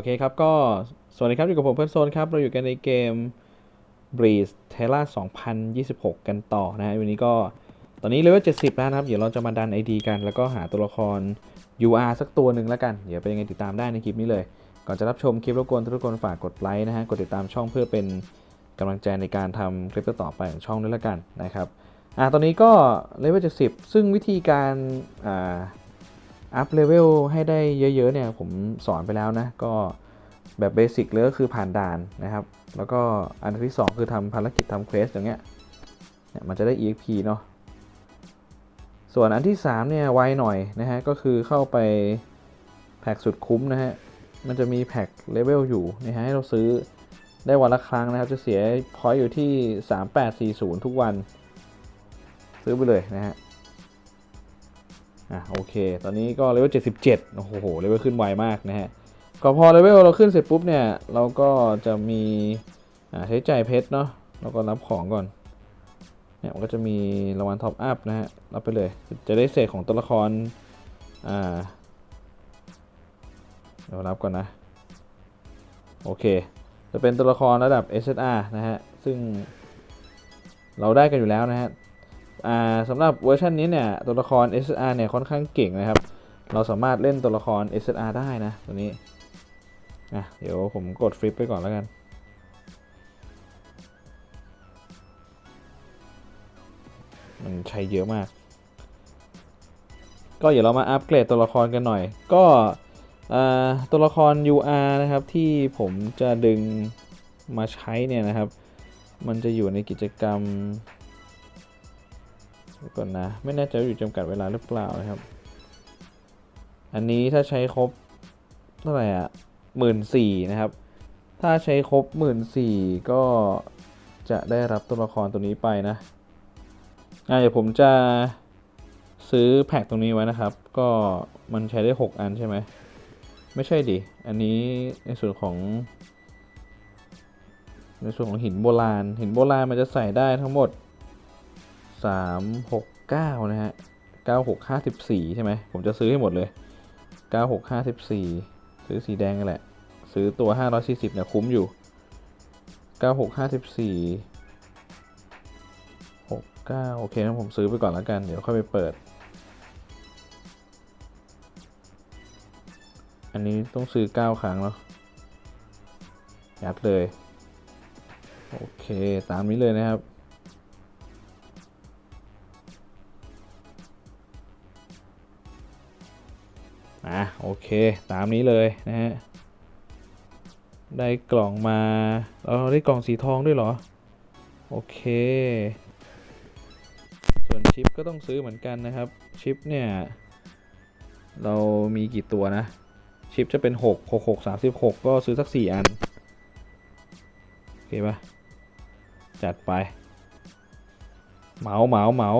อเคครับ ก็สวัสดีครับ อยู่กับผมเพื่อนโซนครับ เราอยู่กันในเกม Breeze t e r r a 2026 กันต่อนะฮะวันนี้ก็ตอนนี้เลเวล70 แล้วนะครับ เดี๋ยวเราจะมาดัน ID กัน แล้วก็หาตัวละคร UR สักตัวหนึ่งแล้วกัน เดี๋ยวเป็นยังไงติดตามได้ในคลิปนี้เลย ก่อนจะรับชมคลิปรบกวนทุกคนฝากกดไลค์นะฮะ กดติดตามช่องเพื่อเป็นกำลังใจในการทำคลิปต่อไปของช่องด้วยแล้วกันนะครับ อ่า ตอนนี้ก็เลเวล70 ซึ่งวิธีการอ่า อัพเลเวลให้ได้เยอะๆเนี่ยผมสอนไปแล้วนะ ก็แบบเบสิกเลยก็คือผ่านด่านนะครับ แล้วก็อันที่ 2 คือทำภารกิจทำเควสอย่างเงี้ยเนี่ยมันจะได้ EXP เนาะส่วนอันที่ 3 เนี่ยไวหน่อยนะฮะ ก็คือเข้าไปแพ็กสุดคุ้มนะฮะ มันจะมีแพ็กเลเวลอยู่นะฮะให้เราซื้อได้วันละครั้งนะครับ จะเสียพอยต์อยู่ที่ 3840 ทุกวัน ซื้อไปเลยนะฮะ อะโอเค ตอนนี้ก็เลเวล77 โอ้โห เลเวลขึ้นไวมากนะฮะ ก็พอเลเวลเราขึ้นเสร็จปุ๊บเนี่ย เราก็จะมีใช้จ่ายเพชรเนาะแล้วก็รับของก่อน เนี่ยมันก็จะมีรางวัลท็อปอัพนะฮะ รับไปเลย จะได้เศษของตัวละคร อ่า เดี๋ยวรับก่อนนะ โอเค จะเป็นตัวละครระดับ SSR นะฮะ ซึ่งเราได้กันอยู่แล้วนะฮะ สำหรับเวอร์ชันนี้เนี่ยตัวละคร SSR เนี่ยค่อนข้างเก่งนะครับ เราสามารถเล่นตัวละคร SSR ได้นะตัวนี้อะเดี๋ยวผมกดฟลิปไปก่อนแล้วกันมันใช้เยอะมาก ก็เดี๋ยวเรามาอัปเกรดตัวละครกันหน่อย ก็ตัวละคร UR นะครับที่ผมจะดึงมาใช้เนี่ยนะครับ มันจะอยู่ในกิจกรรม ก่อนนะ ไม่แน่ใจอยู่จำกัดเวลาหรือเปล่านะครับ อันนี้ถ้าใช้ครบเท่าไหร่อะหมื่นสี่นะครับ ถ้าใช้ครบหมื่นสี่ก็จะได้รับตัวละครตัวนี้ไปนะอะเดี๋ยวผมจะซื้อแพ็คตรงนี้ไว้นะครับ ก็มันใช้ได้ 6 อันใช่ไหม ไม่ใช่ดิ อันนี้ในส่วนของ ในส่วนของหินโบราณ หินโบราณมันจะใส่ได้ทั้งหมด สามหกเก้านะฮะเก้าหกห้าสิบสี่ใช่ไหมผมจะซื้อให้หมดเลยเก้าหกห้าสิบสี่ซื้อสีแดงกันแหละ ซื้อตัวห้าร้อยสี่สิบเนี่ยคุ้มอยู่เก้าหกห้าสิบสี่หกเก้าโอเคงั้นผมซื้อไปก่อนแล้วกัน เดี๋ยวค่อยไปเปิด อันนี้ต้องซื้อเก้าครั้งแล้วยัดเลย โอเค ตามนี้เลยนะครับ อะโอเคตามนี้เลยนะฮะได้กล่องมาเราได้กล่องสีทองด้วยเหรอ โอเค ส่วนชิปก็ต้องซื้อเหมือนกันนะครับ ชิปเนี่ย เรามีกี่ตัวนะ ชิปจะเป็น 6 6 6 36 ก็ซื้อสัก 4 อัน โอเคปะจัดไป เหมาเหมาเหมา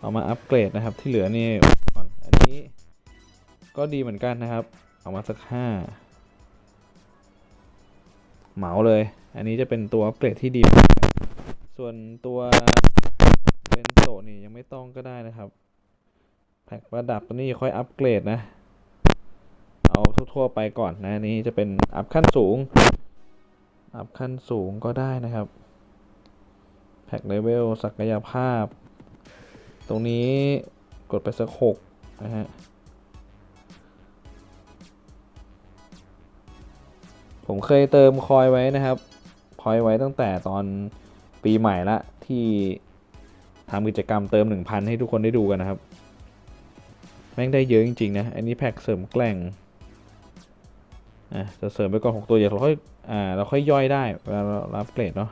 เอามาอัปเกรดนะครับที่เหลือนี่ก่อนอันนี้ ก็ดีเหมือนกันนะครับ เอามาสักห้าเหมาเลย อันนี้จะเป็นตัวอัปเกรดที่ดี ส่วนตัวเป็นโตนี่ยังไม่ต้องก็ได้นะครับแพ็กประดับตัวนี้ค่อยอัปเกรดนะ เอาทั่วๆไปก่อนนะนี้จะเป็นอัพขั้นสูง อัพขั้นสูงก็ได้นะครับ แพ็กเลเวลศักยภาพ ตรงนี้กดไปสักหกนะฮะ ผมเคยเติมคอยไว้นะครับ คอยไว้ตั้งแต่ตอนปีใหม่ละที่ทำกิจกรรมเติม 1,000 ให้ทุกคนได้ดูกันนะครับ แม่งได้เยอะจริง ๆ นะ อันนี้แพ็กเสริมแกล่งอะจะเสริมไปก่อน6ตัวอย่าเราค่อยอ่าเราค่อยย่อยได้เวลาเรารับเกรดเนาะ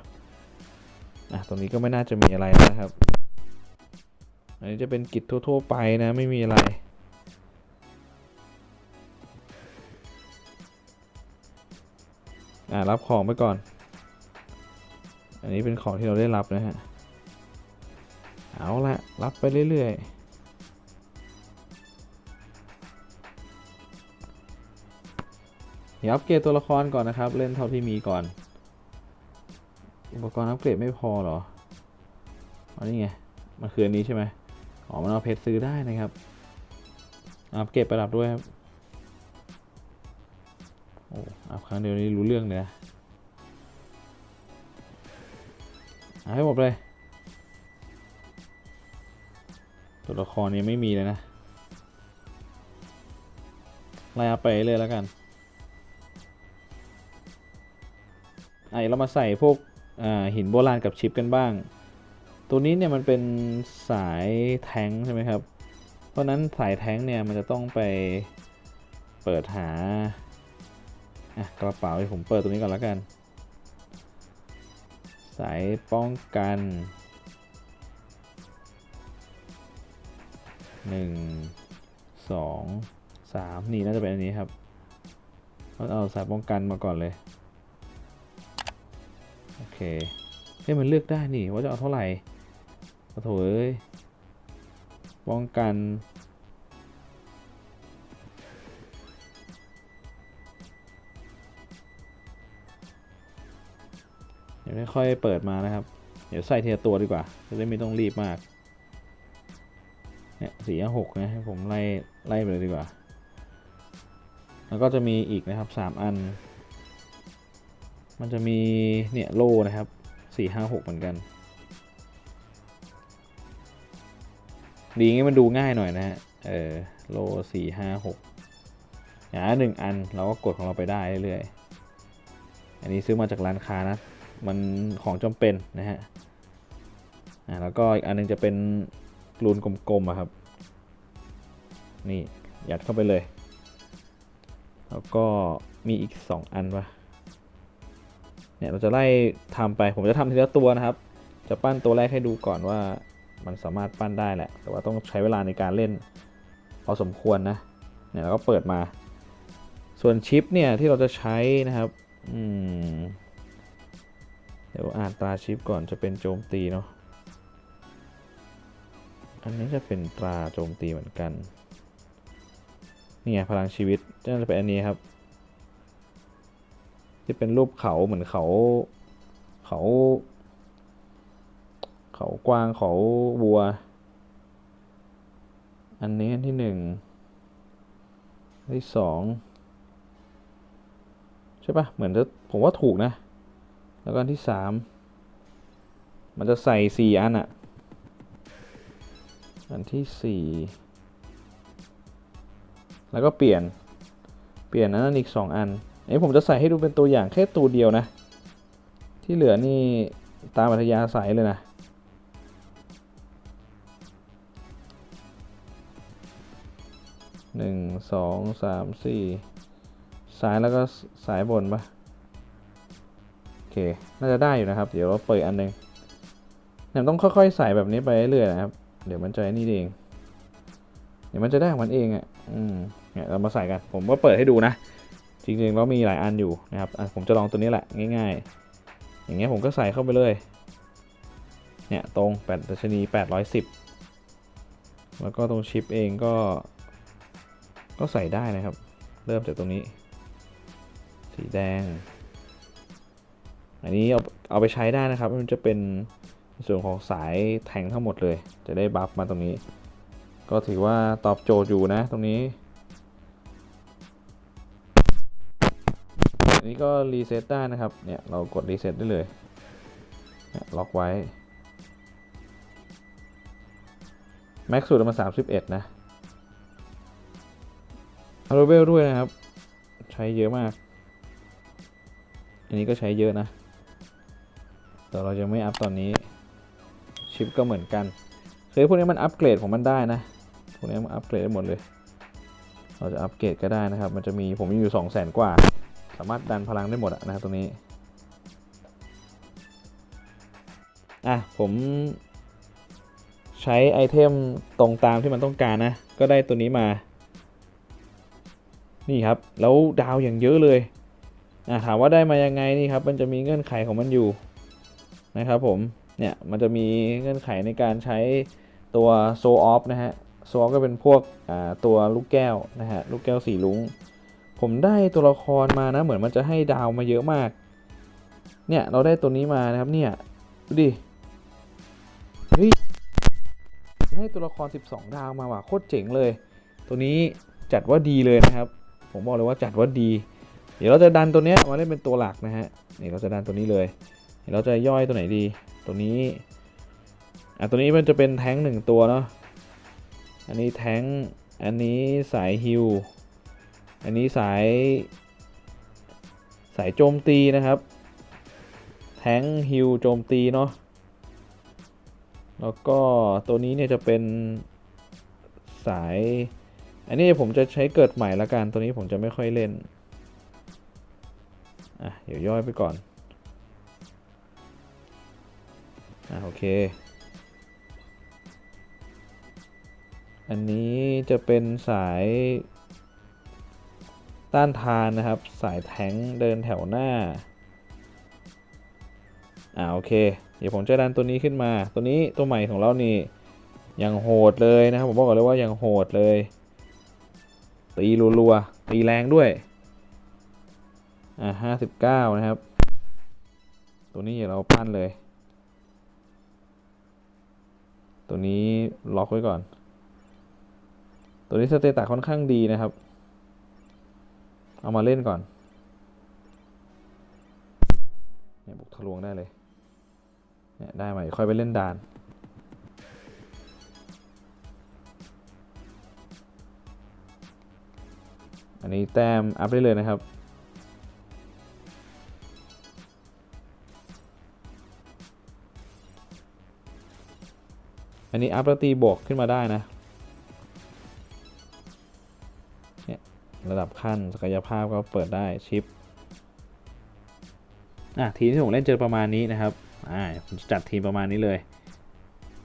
อะตรงนี้ก็ไม่น่าจะมีอะไรนะครับ อันนี้จะเป็นกิจทั่ว ๆ ไปนะไม่มีอะไร อ่ารับของไปก่อน อันนี้เป็นของที่เราได้รับนะฮะ เอาละรับไปเรื่อยๆเดี๋ยวอัปเกรดตัวละครก่อนนะครับ เล่นเท่าที่มีก่อน อุปกรณ์อัปเกรดไม่พอเหรออันนี้ไง มันคืออันนี้ใช่ไหมอ๋อ มันเอาเพชรซื้อได้นะครับอัปเกรดประดับด้วยครับ โอ้อัพครั้งเดียวนี้รู้เรื่องเลยนะเอาให้หมดเลย ตัวละครนี้ไม่มีเลยนะไล่อัพไปเลยแล้วกันไอเรามาใส่พวกหินโบราณกับชิปกันบ้าง ตัวนี้เนี่ยมันเป็นสายแท้งใช่ไหมครับ เพราะฉะนั้นสายแท้งเนี่ยมันจะต้องไปเปิดหา อะกระเป๋าผมเปิดตัวนี้ก่อนแล้วกัน สายป้องกันหนึ่งสองสามนี่น่าจะเป็นอันนี้ครับเราเอาสายป้องกันมาก่อนเลย โอเคเฮ้ยมันเลือกได้นี่ว่าจะเอาเท่าไหร่โอ้โถเอ้ยป้องกัน ดี๋ยวค่อยเปิดมานะครับ เดี๋ยวใส่ทีละตัวดีกว่า จะได้ไม่ต้องรีบมาก เนี่ยสี่หกนะให้ผมไล่ไล่ไปเลยดีกว่า แล้วก็จะมีอีกนะครับสามอัน มันจะมีเนี่ยโล่นะครับสี่ห้าหกเหมือนกัน ดีงี้มันดูง่ายหน่อยนะฮะ เออโล่สี่ห้าหกอย่างหนึ่งอันเราก็กดของเราไปได้เรื่อยๆอันนี้ซื้อมาจากร้านค้านะ มันของจำเป็นนะฮะอ่าแล้วก็อีกอันนึงจะเป็นรูนกลมๆครับ นี่ยัดเข้าไปเลย แล้วก็มีอีก 2 อันวะเนี่ยเราจะไล่ทำไปผมจะทำทีละตัวนะครับ จะปั้นตัวแรกให้ดูก่อนว่ามันสามารถปั้นได้แหละ แต่ว่าต้องใช้เวลาในการเล่นพอสมควรนะเนี่ยเราก็เปิดมา ส่วนชิปเนี่ยที่เราจะใช้นะครับ อืม ดี๋ยวอ่านตราชิปก่อนจะเป็นโจมตีเนาะ อันนี้จะเป็นตราโจมตีเหมือนกัน นี่ไงพลังชีวิตน่าจะเป็นอันนี้ครับ ที่เป็นรูปเขาเหมือนเขาเขา เขากวางเขาวัว อันนี้อันที่หนึ่งที่สองใช่ปะเหมือนจะผมว่าถูกนะ แล้วก็อันที่สามมันจะใส่สี่อันอะอันที่สี่แล้วก็เปลี่ยนเปลี่ยนอันนั้นอีกสองอันอันนี้ผมจะใส่ให้ดูเป็นตัวอย่างแค่ตัวเดียวนะ ที่เหลือนี่ตามอัธยาศัยเลยนะหนึ่งสองสามสี่สายแล้วก็สายบนปะ น่าจะได้อยู่นะครับ เดี๋ยวเราเปิดอันหนึงเนี่ยต้องค่อยๆใส่แบบนี้ไปเรื่อยๆนะครับ เดี๋ยวมันจะนี่เอง เดี๋ยวมันจะได้ของมันเองอะ อืมเนี่ยเรามาใส่กัน ผมก็เปิดให้ดูนะ จริงๆแล้วมีหลายอันอยู่นะครับอะผมจะลองตัวนี้แหละง่าย ๆ อย่างเงี้ยผมก็ใส่เข้าไปเลย เนี่ยตรงแปดดัชนี810 แล้วก็ตรงชิปเองก็ ก็ใส่ได้นะครับ เริ่มจากตรงนี้ สีแดง อันนี้เอาเอาไปใช้ได้นะครับ มันจะเป็นส่วนของสายแทงทั้งหมดเลย จะได้บัฟมาตรงนี้ ก็ถือว่าตอบโจทย์อยู่นะตรงนี้ อันนี้ก็รีเซ็ตได้นะครับ เนี่ยเรากดรีเซ็ตได้เลยเนี่ยล็อกไว้ แม็กซ์สุดมา 31 นะฮาร์เวลด้วยนะครับ ใช้เยอะมาก อันนี้ก็ใช้เยอะนะ แต่เราจะไม่อัพตอนนี้ชิปก็เหมือนกันคือพวกนี้มันอัปเกรดของมันได้นะพวกนี้มันอัปเกรดได้หมดเลย เราจะอัปเกรดก็ได้นะครับ มันจะมีผมมีอยู่2 0 0 0 0 0 กว่า สามารถดันพลังได้หมดนะครับตรงนี้อะผมใช้ไอเทมตรงตามที่มันต้องการนะ ก็ได้ตัวนี้มา นี่ครับ แล้วดาวอย่างเยอะเลยอะถามว่าได้มายังไงนี่ครับ มันจะมีเงื่อนไขของมันอยู่ นะครับผม เนี่ย มันจะมีเงื่อนไขในการใช้ตัวโซออฟนะฮะ โซออฟก็เป็นพวกตัวลูกแก้วนะฮะ ลูกแก้วสีลุง ผมได้ตัวละครมานะ เหมือนมันจะให้ดาวมาเยอะมาก เนี่ย เราได้ตัวนี้มานะครับเนี่ย ดูดิ เฮ้ยได้ตัวละคร 12 ดาวมาว่ะ โคตรเจ๋งเลย ตัวนี้จัดว่าดีเลยนะครับ ผมบอกเลยว่าจัดว่าดี เดี๋ยวเราจะดันตัวเนี้ยมาเล่นเป็นตัวหลักนะฮะ นี่เราจะดันตัวนี้เลย เราจะย่อยตัวไหนดี ตัวนี้อะตัวนี้มันจะเป็นแท้งหนึ่งตัวเนาะอันนี้แท้งอันนี้สายฮิวอันนี้สายสายโจมตีนะครับ แท้งฮิวโจมตีเนาะแล้วก็ตัวนี้เนี่ยจะเป็นสาย อันนี้ผมจะใช้เกิดใหม่ละกัน ตัวนี้ผมจะไม่ค่อยเล่น อะ เดี๋ยวย่อยไปก่อน อะโอเค อันนี้จะเป็นสายต้านทานนะครับ สายแทงเดินแถวหน้า อ่าโอเค เดี๋ยวผมจะดันตัวนี้ขึ้นมา ตัวนี้ตัวใหม่ของเรานี่ยังโหดเลยนะครับ ผมบอกก่อนเลยว่ายังโหดเลย ตีรัวๆ ตีแรงด้วย อ่าห้าสิบเก้านะครับ ตัวนี้เดี๋ยวเราปั้นเลย ตัวนี้ล็อกไว้ก่อน ตัวนี้สเตตัสค่อนข้างดีนะครับ เอามาเล่นก่อนเนี่ยบุกทะลวงได้เลยเนี่ยได้มาค่อยไปเล่นด่านอันนี้แต้มอัพได้เลยนะครับ อันนี้อัพแล้วตีบวกขึ้นมาได้นะเนี่ยระดับขั้นศักยภาพก็เปิดได้ชิปอะทีมที่ผมเล่นเจอประมาณนี้นะครับอ่าผมจัดทีมประมาณนี้เลย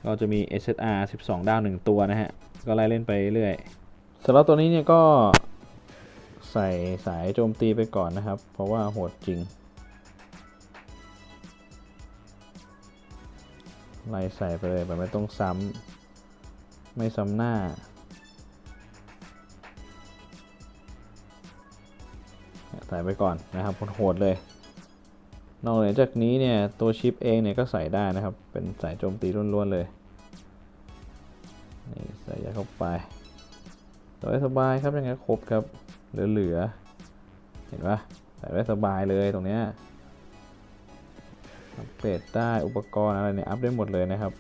ก็จะมี SSR 12 ดาว 1 ตัวนะฮะ ก็ไล่เล่นไปเรื่อยสำหรับตัวนี้เนี่ยก็ใส่สายโจมตีไปก่อนนะครับ เพราะว่าโหดจริง ไล่ใส่ไปเลยแบบไม่ต้องซ้ำไม่ซ้ำหน้า ใส่ไปก่อนนะครับโหดเลย นอกเหนือจากนี้เนี่ย ตัวชิปเองเนี่ยก็ใส่ได้นะครับ เป็นสายโจมตีล้วนๆเลยนี่ใส่ยาเข้าไปต่อยสบายครับยังไงครบครับ เหลือๆเห็นปะใส่ได้สบายเลยตรงเนี้ย อัปเกรดได้อุปกรณ์อะไรเนี่ย อัพได้หมดเลยนะครับ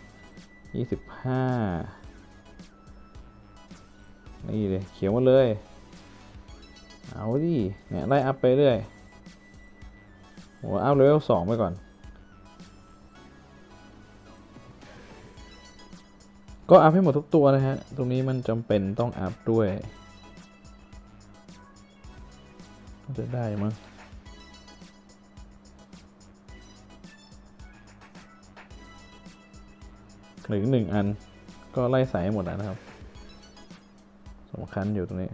25 นี่เลยเขียวหมดเลย เอาดิเนี่ยไล่อัพไปเรื่อยโหอัพเลเวลสองไปก่อน ก็อัพให้หมดทุกตัวนะฮะ ตรงนี้มันจำเป็นต้องอัพด้วย จะได้มั้ง หลือหนึ่งอันก็ไล่ส่ให้หมดแล้วนะครับสำคัญอยู่ตรงนี้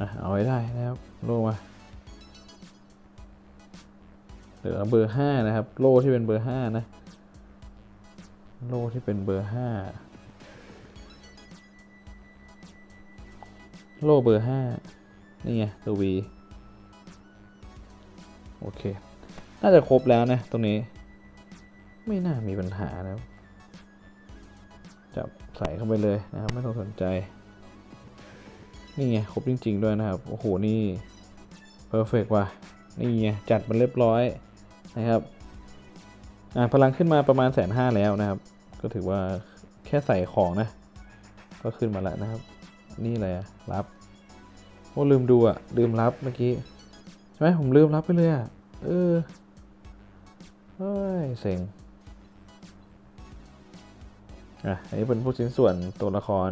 อะเอาไว้ได้นะครับโล่มาเหลือเบอร์ห้านะครับ โล่ที่เป็นเบอร์ห้านะ โล่ที่เป็นเบอร์ห้าโล่เบอร์ห้านี่ไงตัววีโอเค น่าจะครบแล้วนะตรงนี้ ไม่น่ามีปัญหานะจับใส่เข้าไปเลยนะครับ ไม่ต้องสนใจ นี่ไงครบจริง ๆ ด้วยนะครับ โอ้โห นี่เพอร์เฟกว่ะ นี่ไงจัดมันเรียบร้อยนะครับอ่าพลังขึ้นมาประมาณแสนห้าแล้วนะครับ ก็ถือว่าแค่ใส่ของนะ ก็ขึ้นมาแล้วนะครับ นี่อะไรอะรับโอ้ลืมดูอะลืมรับเมื่อกี้ใช่ไหมผมลืมรับไปเลยอะเออ เฮ้ยเซ็งอะอันนี้เป็นผู้ชิ้นส่วนตัวละคร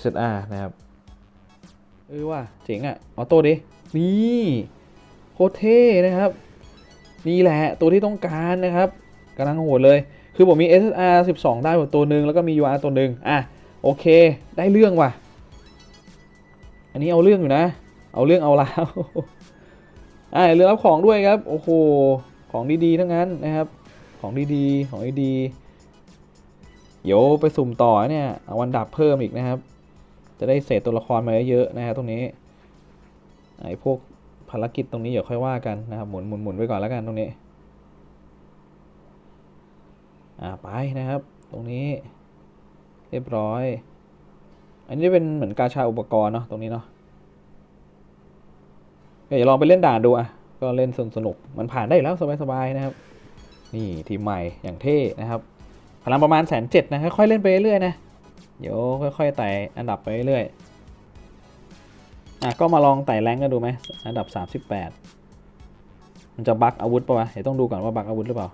SSR นะครับ เออว่ะเจ๋งอะออโต้ดิ นี่โคตรเท่นะครับ นี่แหละตัวที่ต้องการนะครับกำลังโหดเลย คือผมมี SSR 12 ได้หมดตัวหนึ่งแล้วก็มี UR ตัวหนึ่งอะ โอเค ได้เรื่องว่ะ อันนี้เอาเรื่องอยู่นะ เอาเรื่องเอาแล้วอ่าเรื่องรับของด้วยครับ โอ้โห ของดีๆทั้งนั้นนะครับ ของดีๆของดีๆเดี๋ยวไปสุ่มต่อเนี่ยเอาวันดับเพิ่มอีกนะครับ จะได้เศษตัวละครมาเยอะๆนะครับตรงนี้ไอ้พวกภารกิจตรงนี้เดี๋ยวค่อยว่ากันนะครับหมุนหมุนหมุนไว้ก่อนแล้วกันตรงนี้อ่าไปนะครับ ตรงนี้ เรียบร้อย อันนี้เป็นเหมือนกาชาอุปกรณ์เนาะตรงนี้เนาะเดี๋ยวลองไปเล่นด่านดูอะ ก็เล่นสนุกสนุกมันผ่านได้อยู่แล้วสบายๆนะครับ นี่ทีมใหม่อย่างเท่นะครับพลังประมาณแสนเจ็ดนะค่อยๆเล่นไปเรื่อยๆนะเดี๋ยวค่อยๆไต่อันดับไปเรื่อยอะก็มาลองไต่แรงกันดูไหมอันดับสามสิบแปดมันจะบักอาวุธปะวะเดี๋ยวต้องดูก่อนว่าบักอาวุธหรือเปล่า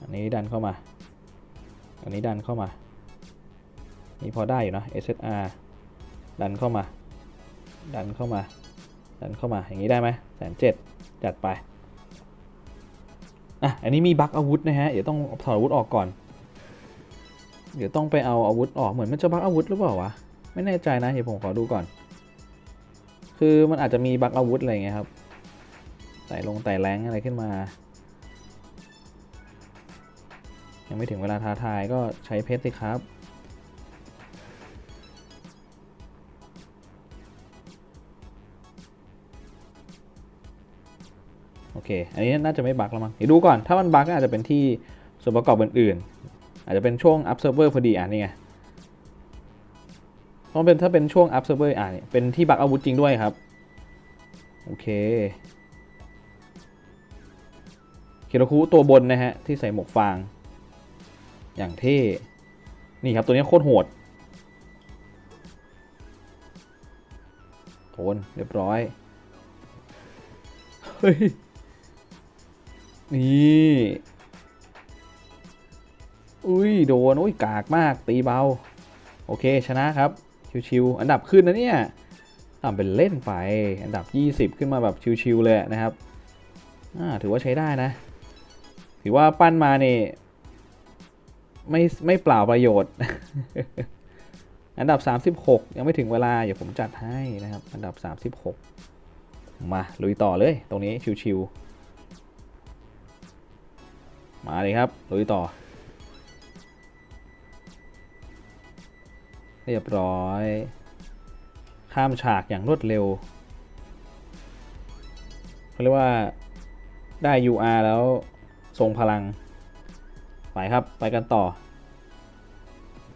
อันนี้ดันเข้ามา อันนี้ดันเข้ามา นี่พอได้อยู่นะ SSR ดันเข้ามา ดันเข้ามา ดันเข้ามาอย่างนี้ได้ไหมแสนเจ็ดจัดไปอะอันนี้มีบั๊กอาวุธนะฮะ เดี๋ยวต้องถอดอาวุธออกก่อน เดี๋ยวต้องไปเอาอาวุธออกเหมือนมันจะบั๊กอาวุธหรือเปล่าวะ ไม่แน่ใจนะเดี๋ยวผมขอดูก่อน คือมันอาจจะมีบั๊กอาวุธอะไรเงี้ยครับไต่ลงไต่แรงอะไรขึ้นมา ยังไม่ถึงเวลาท้าทายก็ใช้เพชรสิครับ อเค อันนี้น่าจะไม่บั๊กแล้วมั้งเดี๋ยวดูก่อน ถ้ามันบั๊กก็อาจจะเป็นที่ส่วนประกอบอื่นๆ อาจจะเป็นช่วง up server พอดีอะนี่ไงเพราะเป็นถ้าเป็นช่วง up server อะนี่เป็นที่บั๊กอาวุธจริงด้วยครับ โอเคเคโรคุตัวบนนะฮะ ที่ใส่หมวกฟาง อย่างเท่ นี่ครับตัวนี้โคตรโหดโทนเรียบร้อย เฮ้ย นี่อุ้ยโดนอุ้ยกากมากตีเบา โอเคชนะครับ ชิวๆอันดับขึ้นนะเนี่ยทำเป็นเล่นไปอันดับ 20 ขึ้นมาแบบชิวๆเลยนะครับอ่าถือว่าใช้ได้นะ ถือว่าปั้นมาเนี่ยไม่ไม่เปล่าประโยชน์ อันดับ 36 ยังไม่ถึงเวลา เดี๋ยวผมจัดให้นะครับ อันดับ 36 มาลุยต่อเลย ตรงนี้ชิวๆ มาเลยครับลุยต่อ เรียบร้อย ข้ามฉากอย่างรวดเร็วเขาเรียกว่าได้ UR แล้วทรงพลัง ไปครับไปกันต่อ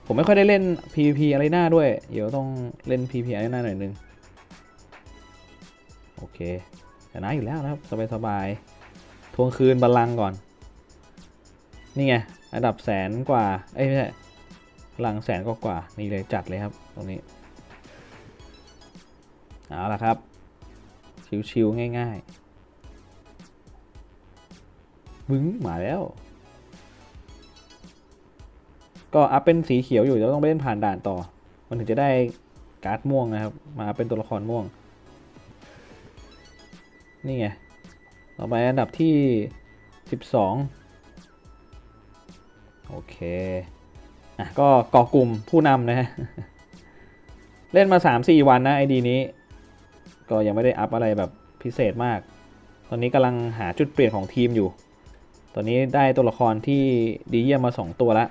ผมไม่ค่อยได้เล่น PVP อะไรหน้าด้วย เดี๋ยวต้องเล่น PVP อะไรหน้าหน่อยนึง โอเคชนะอยู่แล้วนะครับ สบายๆทวงคืนบัลลังก่อน นี่ไงอันดับแสนกว่า เอ้ยไม่ใช่พลังแสนกว่ากว่านี่เลยจัดเลยครับตรงนี้ เอาละครับ ชิวๆง่ายๆวึ้งมาแล้ว ก็อัพเป็นสีเขียวอยู่เดี๋ยวต้องไปเล่นผ่านด่านต่อ มันถึงจะได้การ์ดม่วงนะครับ มาเป็นตัวละครม่วง นี่ไง ต่อไปอันดับที่ 12 โอเค อะก็ก่อกลุ่มผู้นำนะฮะ เล่นมา 3-4 วันนะไอดีนี้ ก็ยังไม่ได้อัพอะไรแบบพิเศษมาก ตอนนี้กำลังหาจุดเปลี่ยนของทีมอยู่ ตอนนี้ได้ตัวละครที่ดีเยี่ยมมา 2 ตัวล้ว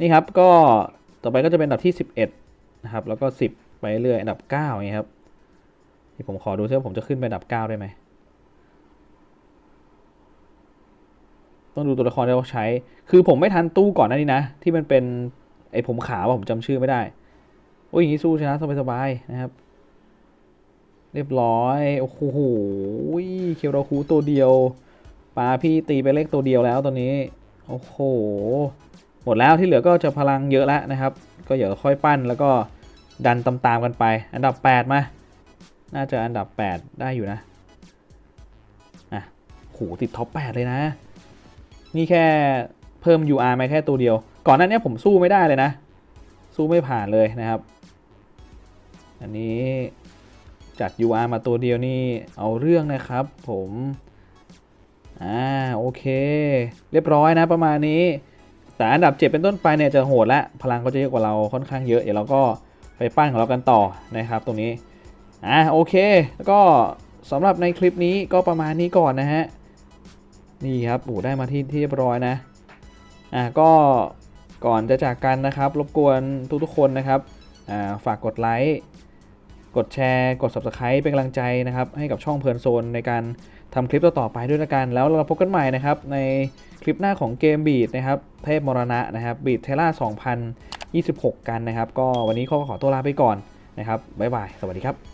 นี่ครับก็ต่อไปก็จะเป็นอันดับที่ 11 นะครับ แล้วก็ 10 ไปเรื่อยอันดับ9อย่าเงี้ยครับที่ผมขอดูซิว่าผมจะขึ้นไปอันดับ 9 ได้ไหม ต้องดูตัวละครที่เราใช้ คือผมไม่ทันตู้ก่อนหน้านี้นะ ที่มันเป็นไอผมขาวผมจำชื่อไม่ได้ โอ้ยอย่างนี้สู้ชนะสบายๆนะครับ เรียบร้อย โอ้โหเคียวราคูตัวเดียวปลาพี่ตีไปเล็กตัวเดียวแล้วตอนนี้ โอ้โห หมดแล้วที่เหลือก็จะพลังเยอะแล้วนะครับ ก็เดี๋ยวค่อยปั้นแล้วก็ดันตามๆกันไป อันดับ 8 มา น่าจะอันดับ 8 ได้อยู่นะ อะโหติดท็อป 8 เลยนะ นี่แค่เพิ่ม UR มาแค่ตัวเดียว ก่อนหน้านี้ผมสู้ไม่ได้เลยนะ สู้ไม่ผ่านเลยนะครับ อันนี้จัด UR มาตัวเดียวนี่เอาเรื่องนะครับผมอ่าโอเค เรียบร้อยนะประมาณนี้ แต่อันดับ 7 เป็นต้นไปเนี่ยจะโหดละพลังก็จะเยอะกว่าเราค่อนข้างเยอะ เดี๋ยวเราก็ไปปั้นของเรากันต่อนะครับ ตรงนี้อ่าโอเค แล้วก็สำหรับในคลิปนี้ก็ประมาณนี้ก่อนนะฮะ นี่ครับโอ้ได้มาที่ที่เรียบร้อยนะ อ่าก็ก่อนจะจากกันนะครับ รบกวนทุกๆคนนะครับ อ่าฝากกดไลค์ กดแชร์ กด Subscribe เป็นกำลังใจนะครับ ให้กับช่องเพลินโซนในการทำคลิปต่อๆไปด้วยละกัน แล้วเราพบกันใหม่นะครับ ในคลิปหน้าของเกมบีดนะครับ เทพมรณะนะครับบีดเทล่า26กันนะครับ ก็วันนี้ก็ขอตัวลาไปก่อนนะครับบ๊ายบาย สวัสดีครับ